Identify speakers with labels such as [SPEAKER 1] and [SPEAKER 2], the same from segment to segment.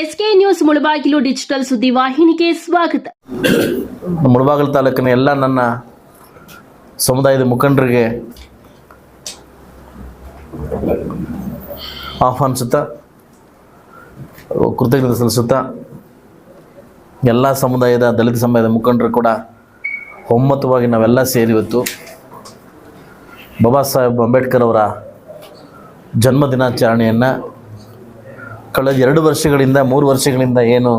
[SPEAKER 1] SK news Mulbagal digital ಸುದ್ದಿ ವಾಹಿನಿಗೆ ಸ್ವಾಗತ.
[SPEAKER 2] ಮುಳಬಾಗಿಲು ತಾಲೂಕಿನ ಎಲ್ಲ ನನ್ನ ಸಮುದಾಯದ ಮುಖಂಡರಿಗೆ ಆಹ್ವಾನಿಸುತ್ತಾ, ಕೃತಜ್ಞತೆ ಸಲ್ಲಿಸುತ್ತಾ, ಎಲ್ಲ ಸಮುದಾಯದ ದಲಿತ ಸಮುದಾಯದ ಮುಖಂಡರು ಕೂಡ ಒಮ್ಮತವಾಗಿ ನಾವೆಲ್ಲ ಸೇರಿ ಇವತ್ತು ಬಾಬಾ ಸಾಹೇಬ್ ಅಂಬೇಡ್ಕರ್ ಅವರ ಜನ್ಮ ದಿನಾಚರಣೆಯನ್ನು ಕಳೆದ ಎರಡು ವರ್ಷಗಳಿಂದ, ಮೂರು ವರ್ಷಗಳಿಂದ ಏನು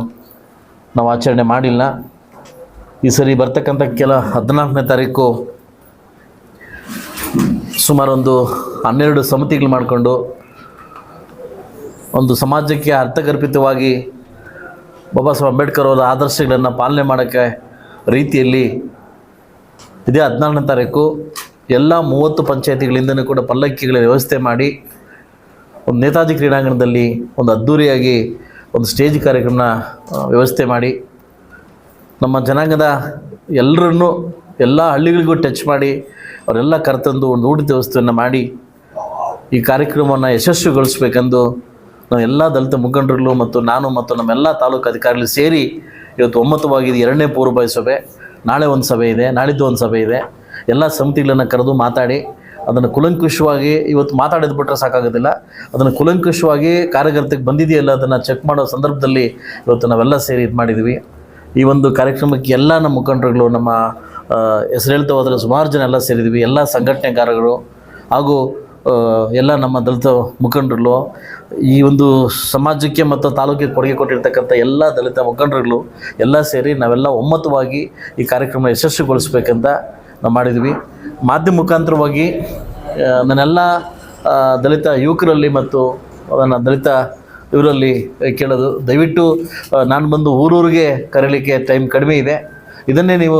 [SPEAKER 2] ನಾವು ಆಚರಣೆ ಮಾಡಿಲ್ಲ. ಈ ಸರಿ ಬರ್ತಕ್ಕಂಥ ಕೆಲ ಹದಿನಾಲ್ಕನೇ ತಾರೀಕು ಸುಮಾರೊಂದು ಹನ್ನೆರಡು ಸಮಿತಿಗಳು ಮಾಡಿಕೊಂಡು ಒಂದು ಸಮಾಜಕ್ಕೆ ಅರ್ಥಗರ್ಭಿತವಾಗಿ ಬಾಬಾ ಸಾಹೇಬ್ ಅಂಬೇಡ್ಕರ್ ಅವರ ಆದರ್ಶಗಳನ್ನು ಪಾಲನೆ ಮಾಡೋಕ್ಕೆ ರೀತಿಯಲ್ಲಿ ಇದೇ ಹದಿನಾಲ್ಕನೇ ತಾರೀಕು ಎಲ್ಲ ಮೂವತ್ತು ಪಂಚಾಯತಿಗಳಿಂದನೂ ಕೂಡ ಪಲ್ಲಕ್ಕಿಗಳ ವ್ಯವಸ್ಥೆ ಮಾಡಿ ಒಂದು ನೇತಾಜಿ ಕ್ರೀಡಾಂಗಣದಲ್ಲಿ ಒಂದು ಅದ್ಧೂರಿಯಾಗಿ ಒಂದು ಸ್ಟೇಜ್ ಕಾರ್ಯಕ್ರಮನ ವ್ಯವಸ್ಥೆ ಮಾಡಿ, ನಮ್ಮ ಜನಾಂಗದ ಎಲ್ಲರನ್ನೂ, ಎಲ್ಲ ಹಳ್ಳಿಗಳಿಗೂ ಟಚ್ ಮಾಡಿ, ಅವರೆಲ್ಲ ಕರೆತಂದು ಒಂದು ಊಟದ ವ್ಯವಸ್ಥೆಯನ್ನು ಮಾಡಿ, ಈ ಕಾರ್ಯಕ್ರಮವನ್ನು ಯಶಸ್ವಿಗೊಳಿಸ್ಬೇಕೆಂದು ನಾವು ಎಲ್ಲ ದಲಿತ ಮುಖಂಡರುಗಳು ಮತ್ತು ನಾನು ಮತ್ತು ನಮ್ಮೆಲ್ಲ ತಾಲೂಕು ಅಧಿಕಾರಿಗಳು ಸೇರಿ ಇವತ್ತು ಒಮ್ಮತವಾಗಿ ಇದು ಎರಡನೇ ಪೂರ್ವಭಾವಿ ಸಭೆ ನಾಳೆ ಒಂದು ಸಭೆ ಇದೆ, ನಾಳಿದ್ದು ಒಂದು ಸಭೆ ಇದೆ. ಎಲ್ಲ ಸಮಿತಿಗಳನ್ನು ಕರೆದು ಮಾತಾಡಿ ಅದನ್ನು ಕುಲಂಕುಷವಾಗಿ ಇವತ್ತು ಮಾತಾಡಿದ್ ಬಿಟ್ರೆ ಸಾಕಾಗೋದಿಲ್ಲ. ಅದನ್ನು ಕುಲಂಕುಷವಾಗಿ ಕಾರ್ಯಕರ್ತಕ್ಕೆ ಬಂದಿದೆಯಲ್ಲ ಅದನ್ನು ಚೆಕ್ ಮಾಡೋ ಸಂದರ್ಭದಲ್ಲಿ ಇವತ್ತು ನಾವೆಲ್ಲ ಸೇರಿ ಇದು ಮಾಡಿದ್ವಿ. ಈ ಒಂದು ಕಾರ್ಯಕ್ರಮಕ್ಕೆ ಎಲ್ಲ ನಮ್ಮ ಮುಖಂಡರುಗಳು, ನಮ್ಮ ಹೆಸರು ಹೇಳ್ತಾ ಹೋದರೆ ಸುಮಾರು ಜನ ಎಲ್ಲ ಸೇರಿದ್ವಿ. ಎಲ್ಲ ಸಂಘಟನೆಗಾರರು ಹಾಗೂ ಎಲ್ಲ ನಮ್ಮ ದಲಿತ ಮುಖಂಡರುಗಳು. ಈ ಒಂದು ಸಮಾಜಕ್ಕೆ ಮತ್ತು ತಾಲೂಕಿಗೆ ಕೊಡುಗೆ ಕೊಟ್ಟಿರ್ತಕ್ಕಂಥ ಎಲ್ಲ ದಲಿತ ಮುಖಂಡರುಗಳು ಎಲ್ಲ ಸೇರಿ ನಾವೆಲ್ಲ ಒಮ್ಮತವಾಗಿ ಈ ಕಾರ್ಯಕ್ರಮ ಯಶಸ್ವಿಗೊಳಿಸ್ಬೇಕಂತ ನಾವು ಮಾಡಿದ್ವಿ. ಮಾಧ್ಯಮ ಮುಖಾಂತರವಾಗಿ ನನ್ನೆಲ್ಲ ದಲಿತ ಯುವಕರಲ್ಲಿ ಮತ್ತು ನನ್ನ ದಲಿತ ಇವರಲ್ಲಿ ಕೇಳೋದು. ದಯವಿಟ್ಟು ನಾನು ಬಂದು ಊರೂರಿಗೆ ಕರೀಲಿಕ್ಕೆ ಟೈಮ್ ಕಡಿಮೆ ಇದೆ. ಇದನ್ನೇ ನೀವು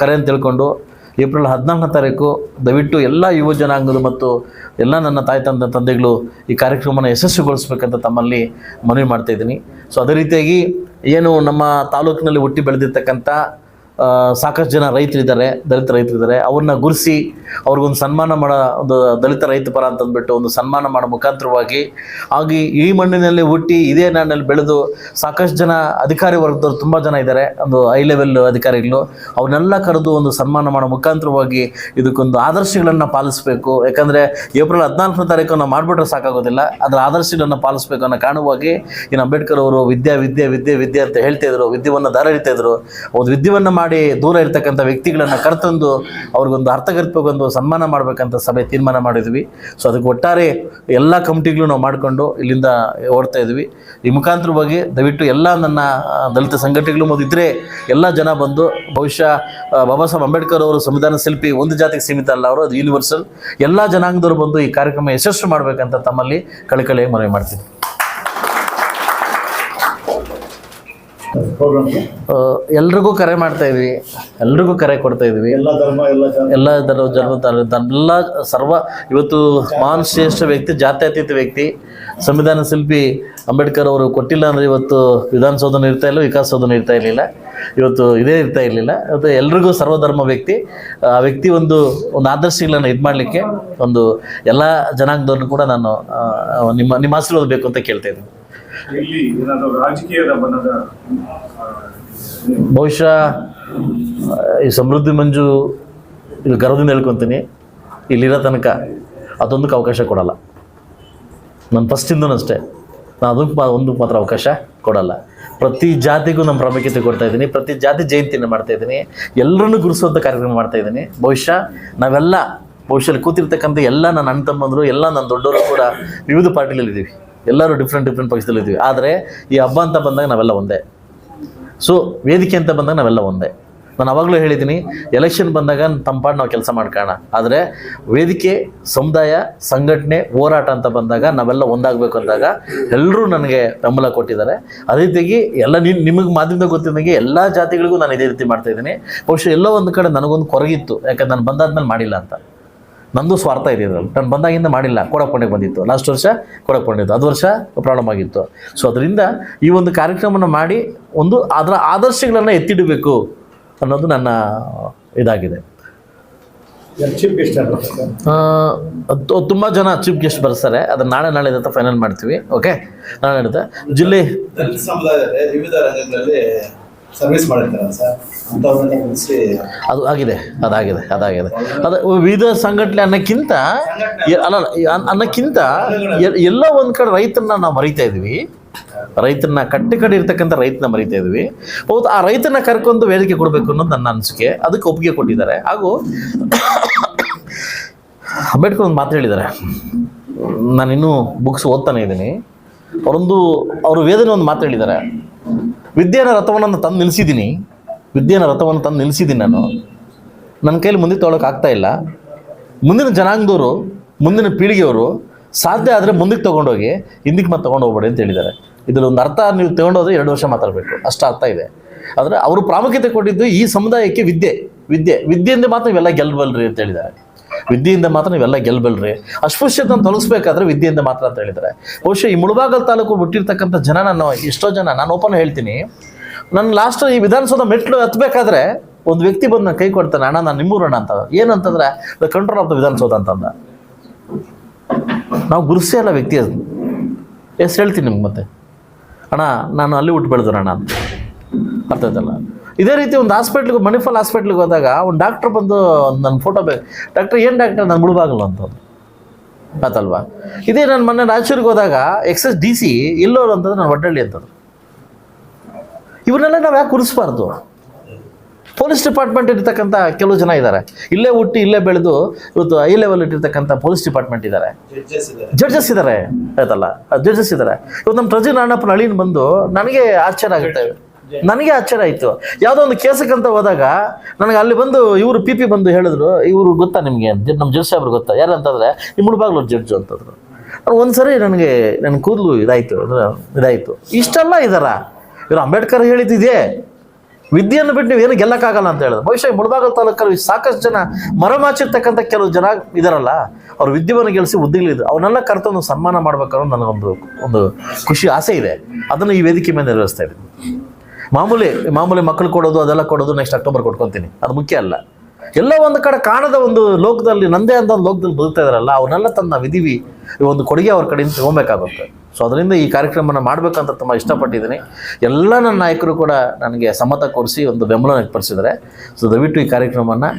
[SPEAKER 2] ಕರೆ ಅಂತ ತಿಳ್ಕೊಂಡು, ಏಪ್ರಿಲ್ ಹದಿನಾಲ್ಕನೇ ತಾರೀಕು ದಯವಿಟ್ಟು ಎಲ್ಲ ಯುವ ಜನಾಂಗದ ಮತ್ತು ಎಲ್ಲ ನನ್ನ ತಾಯಿ ತಂದೆ ತಂದೆಗಳು ಈ ಕಾರ್ಯಕ್ರಮನ ಯಶಸ್ವಿಗೊಳಿಸ್ಬೇಕಂತ ತಮ್ಮಲ್ಲಿ ಮನವಿ ಮಾಡ್ತಾ ಇದ್ದೀನಿ. ಸೊ ಅದೇ ರೀತಿಯಾಗಿ, ಏನು ನಮ್ಮ ತಾಲೂಕಿನಲ್ಲಿ ಹುಟ್ಟಿ ಬೆಳೆದಿರ್ತಕ್ಕಂಥ ಸಾಕಷ್ಟು ಜನ ರೈತರಿದ್ದಾರೆ, ದಲಿತ ರೈತರಿದ್ದಾರೆ. ಅವ್ರನ್ನ ಗುರುಸಿ ಅವ್ರಿಗೊಂದು ಸನ್ಮಾನ ಮಾಡೋ ಒಂದು ದಲಿತ ರೈತ ಪರ ಅಂತಂದ್ಬಿಟ್ಟು ಒಂದು ಸನ್ಮಾನ ಮಾಡೋ ಮುಖಾಂತರವಾಗಿ ಹಾಗೆ ಈ ಮಣ್ಣಿನಲ್ಲಿ ಹುಟ್ಟಿ ಇದೇ ನಾಡಿನಲ್ಲಿ ಬೆಳೆದು ಸಾಕಷ್ಟು ಜನ ಅಧಿಕಾರಿ ವರ್ಗದವ್ರು ತುಂಬ ಜನ ಇದ್ದಾರೆ. ಒಂದು ಹೈ ಲೆವೆಲ್ ಅಧಿಕಾರಿಗಳು. ಅವನ್ನೆಲ್ಲ ಕರೆದು ಒಂದು ಸನ್ಮಾನ ಮಾಡೋ ಮುಖಾಂತರವಾಗಿ ಇದಕ್ಕೊಂದು ಆದರ್ಶಗಳನ್ನು ಪಾಲಿಸಬೇಕು. ಯಾಕಂದರೆ ಏಪ್ರಿಲ್ ಹದಿನಾಲ್ಕನೇ ತಾರೀಕು ನಾವು ಮಾಡಿಬಿಟ್ರೆ ಸಾಕಾಗೋದಿಲ್ಲ. ಅದರ ಆದರ್ಶಗಳನ್ನು ಪಾಲಿಸಬೇಕು ಅನ್ನೋ ಕಾರಣವಾಗಿ ಇನ್ನು ಅಂಬೇಡ್ಕರ್ ಅವರು ವಿದ್ಯಾ, ವಿದ್ಯೆ ವಿದ್ಯೆ ವಿದ್ಯೆ ಅಂತ ಹೇಳ್ತಾ ಇದ್ರು. ವಿದ್ಯವನ್ನು ದಾರ ಹಿಡಿತಾ ಇದ್ರು. ಒಂದು ವಿದ್ಯೆಯನ್ನು ಮಾಡಿ ದೂರ ಇರತಕ್ಕಂಥ ವ್ಯಕ್ತಿಗಳನ್ನು ಕರೆತಂದು ಅವ್ರಿಗೊಂದು ಅರ್ಥಗರ್ಭಗೊಂದು ಸನ್ಮಾನ ಮಾಡಬೇಕಂತ ಸಭೆ ತೀರ್ಮಾನ ಮಾಡಿದ್ವಿ. ಸೊ ಅದಕ್ಕೆ ಒಟ್ಟಾರೆ ಎಲ್ಲ ಕಮಿಟಿಗಳು ನಾವು ಮಾಡಿಕೊಂಡು ಇಲ್ಲಿಂದ ಓಡ್ತಾ ಇದ್ವಿ. ಈ ಮುಖಾಂತರವಾಗಿ ದಯವಿಟ್ಟು ಎಲ್ಲ ನನ್ನ ದಲಿತ ಸಂಘಟನೆಗಳು ಮುಂದಿದ್ರೆ ಎಲ್ಲ ಜನ ಬಂದು ಬಹುಶಃ ಬಾಬಾ ಸಾಹೇಬ್ ಅಂಬೇಡ್ಕರ್ ಅವರು ಸಂವಿಧಾನ ಶಿಲ್ಪಿ ಒಂದು ಜಾತಿಗೆ ಸೀಮಿತ ಅಲ್ಲ ಅವರು, ಅದು ಯೂನಿವರ್ಸಲ್ ಎಲ್ಲ ಜನಾಂಗದವರು ಬಂದು ಈ ಕಾರ್ಯಕ್ರಮ ಯಶಸ್ಸು ಮಾಡಬೇಕಂತ ತಮ್ಮಲ್ಲಿ ಕಳಕಳಿ ಮನವಿ ಮಾಡ್ತೀನಿ
[SPEAKER 3] ಪ್ರೋಗ್ರಾಮ್ಗೆ
[SPEAKER 2] ಆ, ಎಲ್ರಿಗೂ ಕರೆ ಮಾಡ್ತಾ ಇದ್ವಿ. ಎಲ್ರಿಗೂ ಕರೆ ಕೊಡ್ತಾ ಇದ್ವಿ.
[SPEAKER 3] ಎಲ್ಲ ಧರ್ಮ ಎಲ್ಲ ಜನ.
[SPEAKER 2] ಎಲ್ಲ ಇದರ ಜನ್ಮ ಎಲ್ಲ ಸರ್ವ ಇವತ್ತು ಮಹಾನ್ ಶ್ರೇಷ್ಠ ವ್ಯಕ್ತಿ ಜಾತ್ಯತೀತ ವ್ಯಕ್ತಿ ಸಂವಿಧಾನ ಶಿಲ್ಪಿ ಅಂಬೇಡ್ಕರ್ ಅವರು ಕೊಟ್ಟಿಲ್ಲ ಅಂದರೆ ಇವತ್ತು ವಿಧಾನಸೌಧನೂ ಇರ್ತಾ ಇಲ್ಲ ವಿಕಾಸಸೌಧನೂ ಇರ್ತಾ ಇರಲಿಲ್ಲ. ಇವತ್ತು ಇದೇ ಇರ್ತಾ ಇರಲಿಲ್ಲ. ಅದು ಎಲ್ರಿಗೂ ಸರ್ವಧರ್ಮ ವ್ಯಕ್ತಿ. ಆ ವ್ಯಕ್ತಿ ಒಂದು ಒಂದು ಆದರ್ಶಗಳನ್ನು ಇದು ಮಾಡಲಿಕ್ಕೆ ಒಂದು ಎಲ್ಲ ಜನಾಂಗದವ್ರನ್ನು ಕೂಡ ನಾನು ನಿಮ್ಮ ನಿಮ್ಮ ಆಶೀರ್ವಾದ ಬೇಕು ಅಂತ ಕೇಳ್ತಾ ಇದ್ದೀನಿ. ಬಹುಶಃ ಈ ಸಮೃದ್ಧಿ ಮಂಜು ಇಲ್ಲಿ ಗರ್ವದಿಂದ ಹೇಳ್ಕೊತೀನಿ. ಇಲ್ಲಿರೋ ತನಕ ಅದೊಂದಕ್ಕೆ ಅವಕಾಶ ಕೊಡಲ್ಲ. ನಾನು ಫಸ್ಟಿಂದನೂ ಅಷ್ಟೇ. ನಾನು ಅದಕ್ಕೆ ಒಂದಕ್ಕೆ ಮಾತ್ರ ಅವಕಾಶ ಕೊಡಲ್ಲ. ಪ್ರತಿ ಜಾತಿಗೂ ನಮ್ಮ ಪ್ರಾಮುಖ್ಯತೆ ಕೊಡ್ತಾ ಇದ್ದೀನಿ. ಪ್ರತಿ ಜಾತಿ ಜಯಂತಿನ ಮಾಡ್ತಾ ಇದ್ದೀನಿ. ಎಲ್ಲರನ್ನೂ ಗುರುಸುವಂಥ ಕಾರ್ಯಕ್ರಮ ಮಾಡ್ತಾ ಇದ್ದೀನಿ. ಬಹುಶಃ, ನಾವೆಲ್ಲ ಬಹುಶಃ ಕೂತಿರ್ತಕ್ಕಂಥ ಎಲ್ಲ ನನ್ನ ಅಣ್ಣ ತಮ್ಮಂದರು, ಎಲ್ಲ ನನ್ನ ದೊಡ್ಡವರು ಕೂಡ ವಿವಿಧ ಪಾರ್ಟಿಗಳಿದ್ದೀವಿ ಎಲ್ಲರೂ ಡಿಫ್ರೆಂಟ್ ಡಿಫ್ರೆಂಟ್ ಪಕ್ಷದಲ್ಲಿದ್ದೀವಿ. ಆದರೆ ಈ ಹಬ್ಬ ಅಂತ ಬಂದಾಗ ನಾವೆಲ್ಲ ಒಂದೇ. ಸೊ ವೇದಿಕೆ ಅಂತ ಬಂದಾಗ ನಾವೆಲ್ಲ ಒಂದೇ. ನಾನು ಅವಾಗಲೂ ಹೇಳಿದ್ದೀನಿ ಎಲೆಕ್ಷನ್ ಬಂದಾಗ ತಂಪಾಡು ಪಾಡ್ ನಾವು ಕೆಲಸ ಮಾಡ್ಕೋಣ. ಆದರೆ ವೇದಿಕೆ, ಸಮುದಾಯ, ಸಂಘಟನೆ, ಹೋರಾಟ ಅಂತ ಬಂದಾಗ ನಾವೆಲ್ಲ ಒಂದಾಗಬೇಕು ಅಂದಾಗ ಎಲ್ಲರೂ ನನಗೆ ಬೆಂಬಲ ಕೊಟ್ಟಿದ್ದಾರೆ. ಅದೇ ರೀತಿಯಾಗಿ ಎಲ್ಲ ನಿನ್ನ ನಿಮಗೆ ಮಾಧ್ಯಮದಾಗ ಗೊತ್ತಿದ್ದಂಗೆ ಎಲ್ಲ ಜಾತಿಗಳಿಗೂ ನಾನು ಇದೇ ರೀತಿ ಮಾಡ್ತಾಯಿದ್ದೀನಿ ಬಹುಶಃ ಎಲ್ಲೋ ಒಂದು ಕಡೆ ನನಗೊಂದು ಕೊರಗಿತ್ತು, ಯಾಕಂದ್ರೆ ನಾನು ಬಂದಾದ್ಮೇಲೆ ಮಾಡಿಲ್ಲ ಅಂತ. ನಂದು ಸ್ವಾರ್ಥ ಇದೆ ಅದ್ರಲ್ಲಿ ನಾನು ಬಂದಾಗಿಂದ ಮಾಡಿಲ್ಲ. ಕೊಡಪುಣ್ಯಕ್ಕೆ ಬಂದಿತ್ತು. ಲಾಸ್ಟ್ ವರ್ಷ ಕೊಡಪುಣ್ಯದ್ದು ಅದು ವರ್ಷ ಪ್ರಾಬ್ಲಮ್ ಆಗಿತ್ತು. ಸೊ ಅದರಿಂದ ಈ ಒಂದು ಕಾರ್ಯಕ್ರಮವನ್ನು ಮಾಡಿ ಒಂದು ಅದರ ಆದರ್ಶಗಳನ್ನು ಎತ್ತಿಡಬೇಕು ಅನ್ನೋದು ನನ್ನ ಇದಾಗಿದೆ. ತುಂಬ ಜನ ಚೀಫ್ ಗೆಸ್ಟ್ ಬರ್ತಾರೆ. ಅದನ್ನ ನಾಳೆ ನಾಳೆ ಅಂತ ಫೈನಲ್ ಮಾಡ್ತೀವಿ. ಓಕೆ ನಾಳೆ ಜಿಲ್ಲೆ
[SPEAKER 4] ಸರ್ವಿಸ್ ಸರ್ ಅಂಥವ್ರನ್ನ
[SPEAKER 2] ಅದು ಆಗಿದೆ ಅದಾಗಿದೆ ಅದಾಗಿದೆ. ಅದು ವಿವಿಧ ಸಂಘಟನೆ ಅನ್ನೋಕ್ಕಿಂತ ಅಲ್ಲ ಅಲ್ಲ, ಅನ್- ಅನ್ನೋಕ್ಕಿಂತ ಎಲ್ಲೋ ಒಂದು ಕಡೆ ರೈತರನ್ನ ನಾವು ಮರಿತಾ ಇದ್ವಿ. ರೈತರನ್ನ ಕಟ್ಟಿ ಕಡೆ ಇರ್ತಕ್ಕಂಥ ರೈತನ ಮರಿತಾ ಇದ್ವಿ. ಹೌದು ಆ ರೈತನ ಕರ್ಕೊಂಡು ವೇದಿಕೆ ಕೊಡಬೇಕು ಅನ್ನೋದು ನನ್ನ ಅನಿಸಿಕೆ. ಅದಕ್ಕೆ ಒಪ್ಪಿಗೆ ಕೊಟ್ಟಿದ್ದಾರೆ. ಹಾಗೂ ಅಂಬೇಡ್ಕರ್ ಒಂದು ಮಾತು ಹೇಳಿದ್ದಾರೆ. ನಾನಿನ್ನೂ ಬುಕ್ಸ್ ಓದ್ತಾನೆ ಇದ್ದೀನಿ. ಅವರೊಂದು ಅವರು ವೇದನೆ ಒಂದು ಮಾತು ಹೇಳಿದ್ದಾರೆ. ವಿದ್ಯೆನ ರಥವನ್ನು ತಂದು ನಿಲ್ಲಿಸಿದ್ದೀನಿ ವಿದ್ಯೆನ ರಥವನ್ನು ತಂದು ನಿಲ್ಲಿಸಿದ್ದೀನಿ ನಾನು. ನನ್ನ ಕೈಯಲ್ಲಿ ಮುಂದೆ ತೊಗೊಳಕ್ಕೆ ಆಗ್ತಾ ಇಲ್ಲ. ಮುಂದಿನ ಜನಾಂಗದವರು, ಮುಂದಿನ ಪೀಳಿಗೆಯವರು ಸಾಧ್ಯ ಆದರೆ ಮುಂದಕ್ಕೆ ತೊಗೊಂಡೋಗಿ ಹಿಂದಕ್ಕೆ ಮತ್ತೆ ತೊಗೊಂಡು ಹೋಗ್ಬೇಡಿ ಅಂತ ಹೇಳಿದ್ದಾರೆ. ಇದರಲ್ಲಿ ಒಂದು ಅರ್ಥ ನೀವು ತೊಗೊಂಡೋದ್ರೆ ಎರಡು ವರ್ಷ ಮಾತಾಡಬೇಕು. ಅಷ್ಟು ಅರ್ಥ ಇದೆ. ಆದರೆ ಅವರು ಪ್ರಾಮುಖ್ಯತೆ ಕೊಟ್ಟಿದ್ದು ಈ ಸಮುದಾಯಕ್ಕೆ ವಿದ್ಯೆ. ವಿದ್ಯೆ. ವಿದ್ಯೆಯಿಂದ ಮಾತ್ರ ಇವೆಲ್ಲ ಗೆಲ್ಲಬಲ್ರಿ ಅಂತ ಹೇಳಿದ್ದಾರೆ. ವಿದ್ಯೆಯಿಂದ ಮಾತ್ರ ನೀವೆಲ್ಲ ಗೆಲ್ಬಲ್ರಿ ಅಸ್ಪೃಶ್ಯತೆಯನ್ನು ತೊಲಗಿಸ್ಬೇಕಾದ್ರೆ ವಿದ್ಯೆಯಿಂದ ಮಾತ್ರ ಅಂತ ಹೇಳಿದ್ದಾರೆ. ಬಹುಶಃ ಈ ಮುಳಬಾಗಲ್ ತಾಲೂಕು ಹುಟ್ಟಿರ್ತಕ್ಕಂಥ ಜನ ನಾನು ಎಷ್ಟೋ ಜನ, ನಾನು ಓಪನ್ ಹೇಳ್ತೀನಿ. ನನ್ನ ಲಾಸ್ಟ್ ಈ ವಿಧಾನಸೌಧ ಮೆಟ್ಲು ಹತ್ಬೇಕಾದ್ರೆ ಒಂದು ವ್ಯಕ್ತಿ ಬಂದು ನನ್ನ ಕೈ ಕೊಡ್ತಾನೆ, ಅಣ್ಣ, ನಾನು ನಿಮ್ಮೂರಣ್ಣ ಅಂತ. ಏನಂತಂದ್ರೆ the control of the Vidhana Soudha ಅಂತಂದ. ನಾವು ಗುರುಸೇ ಅಲ್ಲ ವ್ಯಕ್ತಿ ಅದು. ಎಸ್, ಹೇಳ್ತೀನಿ ನಿಮ್ಗೆ ಮತ್ತೆ. ಅಣ್ಣ, ನಾನು ಅಲ್ಲಿ ಹುಟ್ಟು ಅಣ್ಣ ಅಂತ. ಅರ್ಥ ಆಯ್ತಲ್ಲ? ಇದೇ ರೀತಿ ಒಂದು ಹಾಸ್ಪಿಟ್ಲಿಗೆ ಮಣಿಪಾಲ್ ಹಾಸ್ಪಿಟ್ಲಿಗೆ ಹೋದಾಗ ಒಂದು ಡಾಕ್ಟ್ರ್ ಬಂದು ನನ್ನ ಫೋಟೋ ಬೇಕು ಡಾಕ್ಟ್ರ್ ಏನು ಡಾಕ್ಟರ್ ನಾನು ಮುಳುಬಾಗಲ್ಲ ಅಂತ ಆತಲ್ವಾ ಇದೇ ನಾನು ಮೊನ್ನೆ ರಾಯಚೂರಿಗೆ ಹೋದಾಗ ಎಕ್ಸಸ್ ಡಿ ಸಿ ಎಲ್ಲೋರು ಅಂತಂದ್ರೆ ನಾನು ಒಡ್ಡಳ್ಳಿ ಅಂತಂದ್ರು. ಇವನ್ನೆಲ್ಲ ನಾವು ಯಾಕೆ ಕುರಿಸ್ಬಾರ್ದು ಪೊಲೀಸ್ ಡಿಪಾರ್ಟ್ಮೆಂಟ್ ಇರ್ತಕ್ಕಂಥ ಕೆಲವು ಜನ ಇದ್ದಾರೆ ಇಲ್ಲೇ ಹುಟ್ಟಿ ಇಲ್ಲೇ ಬೆಳೆದು ಇವತ್ತು ಐ ಲೆವೆಲ್ ಇಟ್ಟಿರ್ತಕ್ಕಂಥ ಪೊಲೀಸ್ ಡಿಪಾರ್ಟ್ಮೆಂಟ್ ಇದ್ದಾರೆ
[SPEAKER 4] ಜಡ್ಜಸ್ ಇದ್ದಾರೆ
[SPEAKER 2] ಆಯ್ತಲ್ಲ ಜಡ್ಜಸ್ ಇದ್ದಾರೆ ಇವತ್ತು ನಮ್ಮ ಪ್ರಜೆ ನಾರಾಯಣಪ್ಪನ ಅಳಿನ ಬಂದು ನನಗೆ ಆಶ್ಚರ್ಯ ಆಗುತ್ತೆ. ನನಗೆ ಆಶ್ಚರ್ಯ ಆಯಿತು. ಯಾವುದೋ ಒಂದು ಕೇಸಕ್ಕಂತ ಹೋದಾಗ ನನಗೆ ಅಲ್ಲಿ ಬಂದು ಇವರು ಪಿ ಪಿ ಬಂದು ಹೇಳಿದ್ರು, ಇವರು ಗೊತ್ತಾ ನಿಮಗೆ ನಮ್ಮ ಜಡ್ಜ್ ಸಾಹೇಬ್ರು ಗೊತ್ತಾ? ಯಾರು ಅಂತಂದರೆ, ಈ ಮುಳುಬಾಗ್ಲೂರು ಜಡ್ಜು ಅಂತಂದ್ರು. ಒಂದು ಸರಿ ನನಗೆ ನನ್ನ ಕೂದಲು ಇದಾಯಿತು, ಅಂದ್ರೆ ಇದಾಯಿತು. ಇಷ್ಟೆಲ್ಲ ಇದಾರ? ಇವರು ಅಂಬೇಡ್ಕರ್ ಹೇಳಿದ್ದಿದೆ ವಿದ್ಯೆಯನ್ನು ಬಿಟ್ಟು ಏನು ಗೆಲ್ಲಕ್ಕಾಗಲ್ಲ ಅಂತ ಹೇಳಿದ್ರು. ಬಹುಶಃ ಮುಳಬಾಗಲ್ ತಾಲೂಕಲ್ಲಿ ಸಾಕಷ್ಟು ಜನ ಮರಮಾಚಿರ್ತಕ್ಕಂಥ ಕೆಲವು ಜನ ಇದಾರಲ್ಲ, ಅವ್ರು ವಿದ್ಯೆಯನ್ನು ಗೆಲ್ಲಿಸಿ ಉದ್ದಿಗಳಿದ್ರು ಅವನ್ನೆಲ್ಲ ಕರ್ತವ್ಯ ಸನ್ಮಾನ ಮಾಡ್ಬೇಕನ್ನೋ ನನಗೊಂದು, ಒಂದು ಖುಷಿ, ಆಸೆ ಇದೆ. ಅದನ್ನು ಈ ವೇದಿಕೆ ಮೇಲೆ ನೆರವೇರಿಸ್ತಾ ಇದ್ದೀನಿ. ಮಾಮೂಲಿ ಮಾಮೂಲಿ ಮಕ್ಕಳು ಕೊಡೋದು, ಅದೆಲ್ಲ ಕೊಡೋದು ನೆಕ್ಸ್ಟ್ ಅಕ್ಟೋಬರ್ ಕೊಟ್ಕೊತೀನಿ. ಅದು ಮುಖ್ಯ ಅಲ್ಲ. ಎಲ್ಲ ಒಂದು ಕಡೆ ಕಾಣದ ಒಂದು ಲೋಕದಲ್ಲಿ, ನಂದೇ ಅಂತ ಒಂದು ಲೋಕದಲ್ಲಿ ಬದುಕ್ತಾ ಇದಾರಲ್ಲ, ಅವನ್ನೆಲ್ಲ ತನ್ನ ವಿಧಿವಿ, ಈ ಒಂದು ಕೊಡುಗೆ ಅವ್ರ ಕಡೆಯಿಂದ ತಗೊಬೇಕಾಗುತ್ತೆ. ಸೊ ಅದರಿಂದ ಈ ಕಾರ್ಯಕ್ರಮನ ಮಾಡಬೇಕಂತ ತುಂಬ ಇಷ್ಟಪಟ್ಟಿದ್ದೀನಿ. ಎಲ್ಲ ನನ್ನ ನಾಯಕರು ಕೂಡ ನನಗೆ ಸಮ್ಮತ ಕೊಡಿಸಿ ಒಂದು ಬೆಂಬಲ ವ್ಯಕ್ತಪಡಿಸಿದ್ದಾರೆ. ಸೊ ದಯವಿಟ್ಟು ಈ ಕಾರ್ಯಕ್ರಮವನ್ನು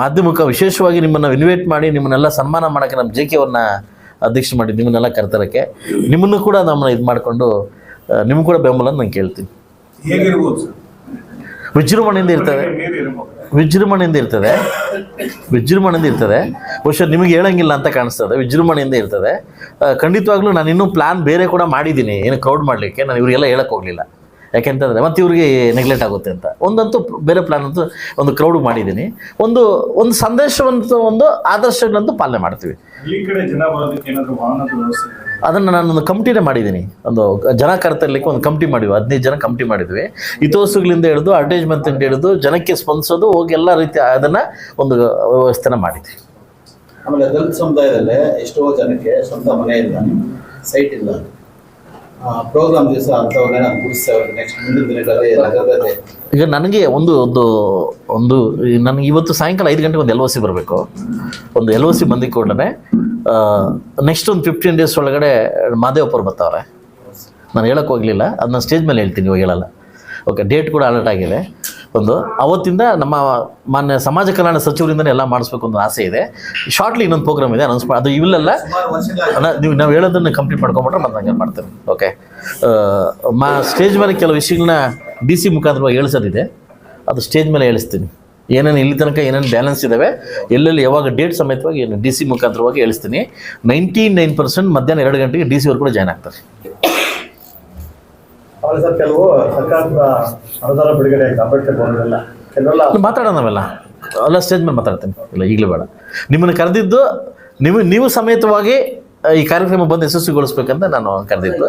[SPEAKER 2] ಮಾಧ್ಯಮಕ ವಿಶೇಷವಾಗಿ ನಿಮ್ಮನ್ನು ಇನ್ವೈಟ್ ಮಾಡಿ, ನಿಮ್ಮನ್ನೆಲ್ಲ ಸನ್ಮಾನ ಮಾಡೋಕ್ಕೆ ನಮ್ಮ ಜೆ ಕೆ ಅಧ್ಯಕ್ಷ ಮಾಡಿ, ನಿಮ್ಮನ್ನೆಲ್ಲ ಕರೆತರಕ್ಕೆ, ನಿಮ್ಮನ್ನು ಕೂಡ ನಮ್ಮನ್ನು ಇದು ಮಾಡಿಕೊಂಡು ನಿಮ್ಗೆ ಕೂಡ ಬೆಂಬಲ ನಾನು ಕೇಳ್ತೀನಿ.
[SPEAKER 3] ಹೇಗಿರ್ಬೋದು
[SPEAKER 2] ವಿಜೃಂಭಣೆಯಿಂದ ಇರ್ತದೆ. ವಿಜೃಂಭಣೆಯಿಂದ ಇರ್ತದೆ. ವಿಜೃಂಭಣೆಯಿಂದ ಇರ್ತದೆ. ಬಹುಶಃ ನಿಮಗೆ ಹೇಳಂಗಿಲ್ಲ ಅಂತ ಕಾಣಿಸ್ತದೆ ವಿಜೃಂಭಣೆಯಿಂದ ಇರ್ತದೆ. ಖಂಡಿತವಾಗ್ಲೂ ನಾನು ಇನ್ನೂ ಪ್ಲ್ಯಾನ್ ಬೇರೆ ಕೂಡ ಮಾಡಿದ್ದೀನಿ. ಏನು ಕ್ರೌಡ್ ಮಾಡಲಿಕ್ಕೆ. ನಾನು ಇವರಿಗೆಲ್ಲ ಹೇಳಕ್ಕೆ ಹೋಗಲಿಲ್ಲ. ಯಾಕೆಂತಂದರೆ ಮತ್ತೆ ಇವ್ರಿಗೆ ನೆಗ್ಲೆಕ್ಟ್ ಆಗುತ್ತೆ ಅಂತ. ಒಂದಂತೂ ಬೇರೆ ಪ್ಲ್ಯಾನ್ ಅಂತೂ ಒಂದು ಕ್ರೌಡ್ ಮಾಡಿದ್ದೀನಿ. ಒಂದು ಒಂದು ಸಂದೇಶವಂತ ಒಂದು ಆದರ್ಶಗಳಂತೂ ಪಾಲನೆ ಮಾಡ್ತೀವಿ.
[SPEAKER 3] ಈ ಕಡೆ ಜನ ಬರೋದಕ್ಕೆ ಏನಾದ್ರು ವಾಹನದ ವ್ಯವಸ್ಥೆ ಇದೆ?
[SPEAKER 2] ಅದನ್ನು ನಾನೊಂದು ಕಮಿಟಿನೇ ಮಾಡಿದ್ದೀನಿ. ಒಂದು ಜನ ಕರೆತರಲಿಕ್ಕೆ ಒಂದು ಕಮಿಟಿ ಮಾಡಿದ್ವಿ. ಹದಿನೈದು ಜನ ಕಮಿಟಿ ಮಾಡಿದ್ವಿ. ಹಿತೋಸುಗಳಿಂದ ಹಿಡಿದು ಅಡ್ವರ್ಟೈಸ್ಮೆಂಟ್ ಹಿಡಿದು ಜನಕ್ಕೆ ಸ್ಪಂದಿಸೋದು ಹೋಗಿ ಎಲ್ಲ ರೀತಿ ಅದನ್ನು ಒಂದು ವ್ಯವಸ್ಥೆನ ಮಾಡಿದ್ವಿ.
[SPEAKER 4] ಆಮೇಲೆ ದಲಿತ ಸಮುದಾಯದಲ್ಲೇ ಎಷ್ಟೋ ಜನಕ್ಕೆ ಸ್ವಂತ ಮನೆ ಇಲ್ಲ ಸೈಟ್ ಇಲ್ಲ ಪ್ರೋಗ್ರಾಮ್ ದಿವಸ ನೆಕ್ಸ್ಟ್ ಮುಂದಿನ ದಿನಗಳಲ್ಲಿ ನಗರದಲ್ಲಿ.
[SPEAKER 2] ಈಗ ನನಗೆ ಒಂದು ಒಂದು ಒಂದು ನನಗೆ ಇವತ್ತು ಸಾಯಂಕಾಲ ಐದು ಗಂಟೆಗೆ ಒಂದು ಎಲ್ ಒ ಸಿ ಬರಬೇಕು. ಒಂದು ಎಲ್ ಒ ಸಿ ಬಂದಿ ಕೂಡಲೇ ನೆಕ್ಸ್ಟ್ ಒಂದು ಫಿಫ್ಟೀನ್ ಡೇಸ್ ಒಳಗಡೆ ಮಾದೇವಪ್ಪರು ಬರ್ತಾವ್ರೆ. ನಾನು ಹೇಳಕ್ಕೆ ಹೋಗಲಿಲ್ಲ ಅದನ್ನ ಸ್ಟೇಜ್ ಮೇಲೆ ಹೇಳ್ತೀನಿ, ಇವಾಗ ಹೇಳಲ್ಲ. ಓಕೆ ಡೇಟ್ ಕೂಡ ಅಲರ್ಟ್ ಆಗಿದೆ. ಒಂದು. ಅವತ್ತಿಂದ ನಮ್ಮ ಮಾನ್ಯ ಸಮಾಜ ಕಲ್ಯಾಣ ಸಚಿವರಿಂದನೇ ಎಲ್ಲ ಮಾಡಿಸ್ಬೇಕು ಅನ್ನೋ ಆಸೆ ಇದೆ. ಶಾರ್ಟ್ಲಿ ಇನ್ನೊಂದು ಪ್ರೋಗ್ರಾಮ್ ಇದೆ. ಅನೌನ್ಸ್ ಅದು ಇವೆಲ್ಲ ನೀವು ನಾವು ಹೇಳೋದನ್ನು ಕಂಪ್ಲೀಟ್ ಮಾಡ್ಕೊಂಬಿಟ್ರೆ ಮತ್ತೆ ಹಂಗೆ ಮಾಡ್ತೇವೆ. ಓಕೆ ಮಾ ಸ್ಟೇಜ್ ಮೇಲೆ ಕೆಲವು ವಿಷಯಗಳನ್ನ ಡಿ ಸಿ ಮುಖಾಂತರವಾಗಿ ಹೇಳಿಸೋದಿದೆ. ಅದು ಸ್ಟೇಜ್ ಮೇಲೆ ಹೇಳಿಸ್ತೀನಿ. ಏನೇನು ಇಲ್ಲಿ ತನಕ ಏನೇನು ಬ್ಯಾಲೆನ್ಸ್ ಇದ್ದಾವೆ ಎಲ್ಲೆಲ್ಲಿ ಯಾವಾಗ ಡೇಟ್ ಸಮೇತವಾಗಿ ಏನು ಡಿ ಸಿ ಮುಖಾಂತರವಾಗಿ ಹೇಳಿಸ್ತೀನಿ. ನೈಂಟಿ ನೈನ್ ಪರ್ಸೆಂಟ್ ಮಧ್ಯಾಹ್ನ ಎರಡು ಗಂಟೆಗೆ ಡಿ ಸಿ ಅವ್ರು ಕೂಡ ಜಾಯ್ನ್ ಆಗ್ತಾರೆ.
[SPEAKER 5] ಆಮೇಲೆ ಸರ್ ಕೆಲವು ಸರ್ಕಾರದ ಅನುದಾನ ಬಿಡುಗಡೆ ಆಗಿದೆ ಅಂಬೇಡ್ಕರ್ ಭವನದಲ್ಲ ಕೆಲವೆಲ್ಲ
[SPEAKER 2] ಮಾತಾಡೋಣ ನಾವೆಲ್ಲ. ಅಲ್ಲ ಸ್ಟೇಜ್ ಮೇಲೆ ಮಾತಾಡ್ತೀನಿ. ಇಲ್ಲ, ಈಗಲೇ ಬೇಡ. ನಿಮ್ಮನ್ನು ಕರೆದಿದ್ದು, ನೀವು ನೀವು ಸಮೇತವಾಗಿ ಈ ಕಾರ್ಯಕ್ರಮ ಬಂದು ಯಶಸ್ವಿಗೊಳಿಸ್ಬೇಕಂತ ನಾನು ಕರೆದಿದ್ದು.